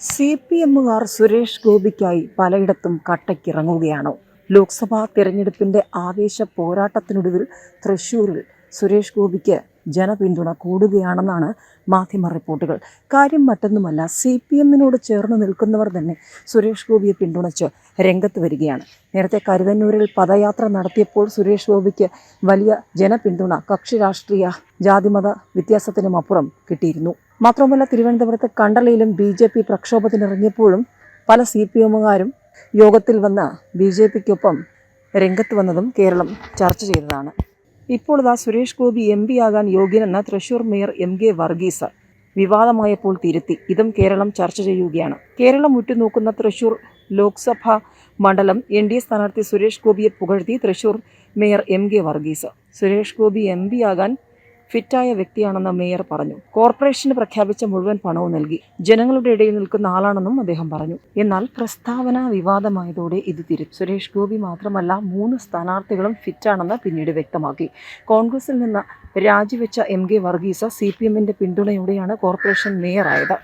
C P എമ്മുകാർ സുരേഷ് ഗോപിക്കായി പലയിടത്തും കട്ടയ്ക്കിറങ്ങുകയാണോ ലോക്സഭാ തെരഞ്ഞെടുപ്പിന്റെ ആവേശ പോരാട്ടത്തിനൊടുവിൽ തൃശൂരിൽ സുരേഷ് ഗോപിക്ക് ജനപിന്തുണ കൂടുകയാണെന്നാണ് മാധ്യമ റിപ്പോർട്ടുകൾ. കാര്യം മറ്റൊന്നുമല്ല സി പി എമ്മിനോട് ചേർന്ന് നിൽക്കുന്നവർ തന്നെ സുരേഷ് ഗോപിയെ പിന്തുണച്ച് രംഗത്ത് വരികയാണ്. നേരത്തെ കരുവന്നൂരിൽ പദയാത്ര നടത്തിയപ്പോൾ സുരേഷ് ഗോപിക്ക് വലിയ ജനപിന്തുണ കക്ഷി രാഷ്ട്രീയ ജാതിമത വ്യത്യാസത്തിനുമപ്പുറം കിട്ടിയിരുന്നു. മാത്രമല്ല തിരുവനന്തപുരത്ത് കണ്ടളയിലും ബി ജെ പി പ്രക്ഷോഭത്തിനിറങ്ങിയപ്പോഴും പല സി പി എമ്മുകാരും യോഗത്തിൽ വന്ന ബി ജെ പിക്കൊപ്പം രംഗത്ത് വന്നതും കേരളം ചർച്ച ചെയ്തതാണ്. ഇപ്പോൾ ഇതാ സുരേഷ് ഗോപി എം പി ആകാൻ യോഗ്യനെന്ന Thrissur mayor M K Varghese വിവാദമായപ്പോൾ തിരുത്തി. ഇതും കേരളം ചർച്ച ചെയ്യുകയാണ്. കേരളം ഉറ്റുനോക്കുന്ന തൃശൂർ ലോക്സഭാ മണ്ഡലം എൻ ഡി എ സ്ഥാനാർത്ഥി സുരേഷ് ഗോപിയെ പുകഴ്ത്തി Thrissur mayor M K Varghese Suresh Gopi M P ആകാൻ ഫിറ്റായ വ്യക്തിയാണെന്ന് മേയർ പറഞ്ഞു. കോർപ്പറേഷന് പ്രഖ്യാപിച്ച മുഴുവൻ പണവും നൽകി ജനങ്ങളുടെ ഇടയിൽ നിൽക്കുന്ന ആളാണെന്നും അദ്ദേഹം പറഞ്ഞു. എന്നാൽ പ്രസ്താവന വിവാദമായതോടെ ഇത് തിരും സുരേഷ് ഗോപി മാത്രമല്ല മൂന്ന് സ്ഥാനാർത്ഥികളും ഫിറ്റാണെന്ന് പിന്നീട് വ്യക്തമാക്കി. കോൺഗ്രസിൽ നിന്ന് രാജിവെച്ച M K Varghese C P എമ്മിന്റെ പിന്തുണയോടെയാണ് കോർപ്പറേഷൻ മേയറായത്.